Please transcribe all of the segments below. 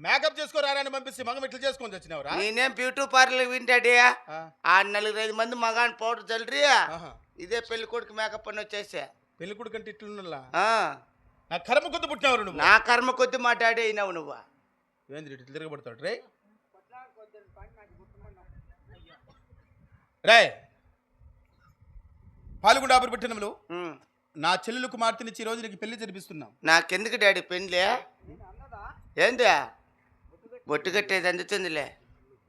Makeup చేసుకోరారని పంపిస్తే మగం ఇట్లా చేసుకొని వచ్చినావురా నేనేం బ్యూటీ పార్లర్ వింటాడే? ఆ, నలుగురు ఐదు మంది మగాన్ పౌడర్ చల్లి ఆహా. ఇదే పెళ్ళి కొడుకు మేకప్ అని వచ్చేసా. పెళ్ళి కొడుకు అంటే ఇట్లున్నలా ఆ, నా కర్మ కొద్ది పుట్టినవారు నువ్వు. నా కర్మ కొద్ది మాట్లాడే అయినావు నువ్వు. ఏంది ఇట్లా తిరగబడతాడు రే? రే! పాల్గొండ ఆపరి పెట్టినములు ఉమ్. నా చెల్లెలు కుమార్తెనిచ్చి ఈ రోజు నీకు పెళ్ళి జరిపిస్తున్నాం. నాకెందుకు డాడీ పెళ్ళి? ఏంది? బొట్టు కట్టేది అందుతుందిలే.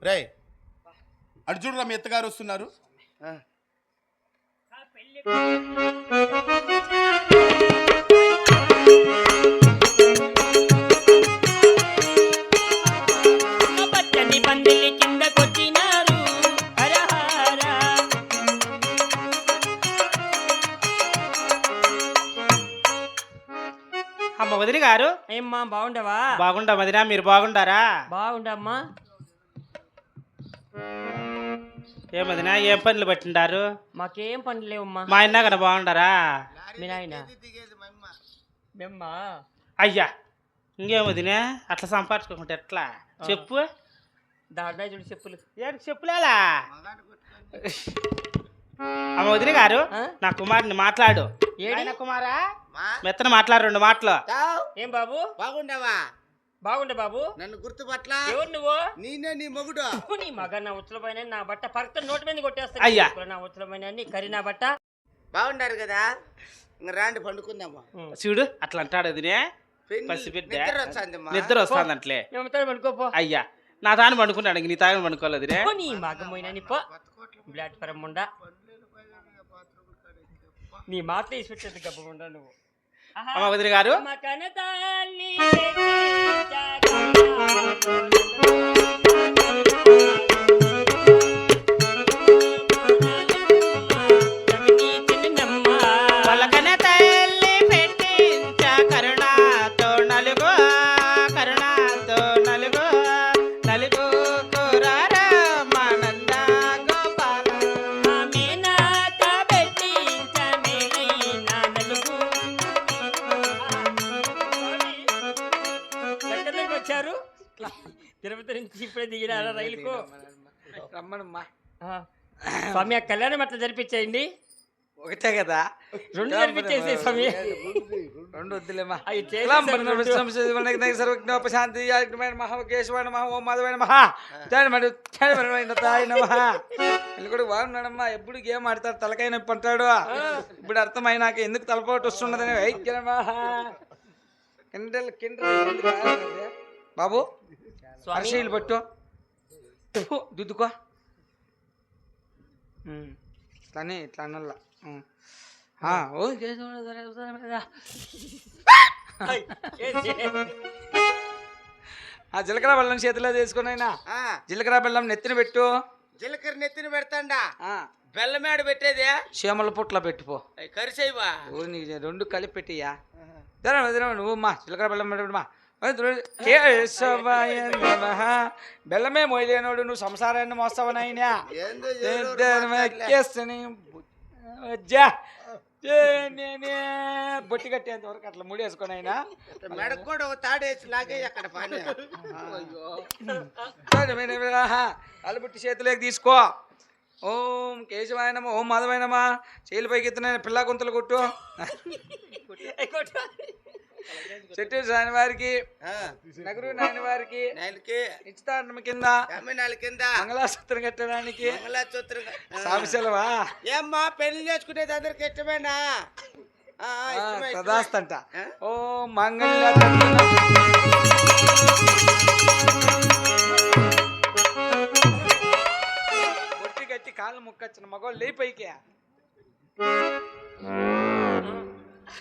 రే చూడరా మీ ఎత్తగారు వస్తున్నారు. అమ్మ వదిన గారు. ఏమ్మా బాగుండవా? బాగుండా వదిన మీరు బాగుండారా? బాగుండమ్మా. ఏం వదిన ఏం పనులు పట్టిండారు? మాకేం పని లేవమ్మా. మా అన్న కదా బాగుండారా? మీ నాయన. మేమ్మా. అయ్యా ఇంకేం వదిన అట్లా సంపాదించుకోకుంటే ఎట్లా? చెప్పు. దాడా చూడు చెప్పులు. ఏంటి చెప్పులేలా. అమ్మ వదిన గారు? నా కుమారుని మాట్లాడు. ఏడి? ఆయన కుమారా? మెత్తన మాట్లాడు రెండు మాటలు. ఏం బాబు? బాగుండవా? బాగుండే బాబు. నన్ను గుర్తుపట్ల ఎవరు నువ్వు? నేనే నీ మొగుడు. నీ మగ నా ఉచ్చల పైన నా బట్ట పరక్త నోటి మీద కొట్టేస్తా అయ్యా. నా ఉచ్చల పైన కరి నా బట్ట. బాగుండారు కదా? ఇంక రాండి పండుకుందామా. చూడు అట్లా అంటాడు పెళ్ళి- పసిబిడ్డ. నిద్ర వస్తుందంట్లే. ఏమంటారు పడుకోపో. అయ్యా నా తాను పండుకున్నాడు నీ తాను పండుకోవాలి నీ మగ పోయినా నీ పో. బ్లాట్ పరముండా నీ మాటలు వేసి వచ్చేది గబ్బముండా నువ్వు. అమ్మ వదిన గారు తిరుపతి నుంచి ఇప్పుడే దిగినారా రైలుకు. రమ్మనమ్మా. స్వామి ఆ కళ్యాణం అట్లా జరిపించేయండి. ఒకటే కదా? రెండు జరిపించేసి స్వామి. రెండు. సర్వజ్ఞ సర్వజ్ఞోపశాంతి మహా కేశవాయ నమః ఓం వీళ్ళు కూడా బాగున్నాడమ్మా ఎప్పుడు గేమ్ ఆడతాడు తలకాయ నొప్పి అంటాడు. ఇప్పుడు అర్థమైనాక ఎందుకు తలపోటు వస్తున్నదని. వైద్య నమః. కిండల్ కిండల్ బాబు? అరిసీలు పట్టు. దుద్దుకో. ఇట్లానే ఇట్లా అనల్లా ఉమ్. ఆ, జీలకర్ర బెల్లం చేతిలో తీసుకుని అయినా. ఆ, జీలకర్ర బెల్లం నెత్తిన పెట్టు. జీలకర్ర నెత్తిన పెడతాండా? ఆ, బెల్లమేడ పెట్టేదే? చీమల పుట్ల పెట్టుపో. కరిసేవా ఓ నీకు రెండు కలిపి పెట్టియా నువ్వు మా జీలకర్ర బెల్లం పెట్టమ్మా కేశవాయ నమః బెల్లమే మోయలేనోడు నువ్వు సంసారాన్ని ఏ నేనే బొట్టి కట్టేంత వరకు అట్లా ముడేసుకొని అయినా మెడకు కూడా తాడేసి లాగే అక్కడ అలబుట్టి చేతిలోకి తీసుకో ఓం కేశవాయ నమ ఓం మాధవాయ నమ చేలు పైకి ఎత్తున పిల్ల గుంతలు కొట్టు చెట్టు నాయన వారికి నగరు నాయన వారికి నిశ్చితార్థం కింద మంగళాసూత్రం కట్టడానికి మంగళసూత్రం ఏమ్మా పెళ్ళి చేసుకునేది అందరికి ఇష్టమేనా? ఓ మంగళ బొట్టి కట్టి కాళ్ళు ముక్కచ్చిన మగవాళ్ళు లేయి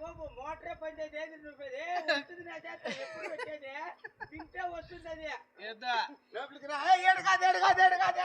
అన్నగోపు మోటరే పనిచేది ఏది నువ్వేది ఉంటుంది నా చేత ఎప్పుడు పెట్టేది తింటే వస్తుంది అది ఏడు కాదు ఏడు కాదు ఏడు కాదు.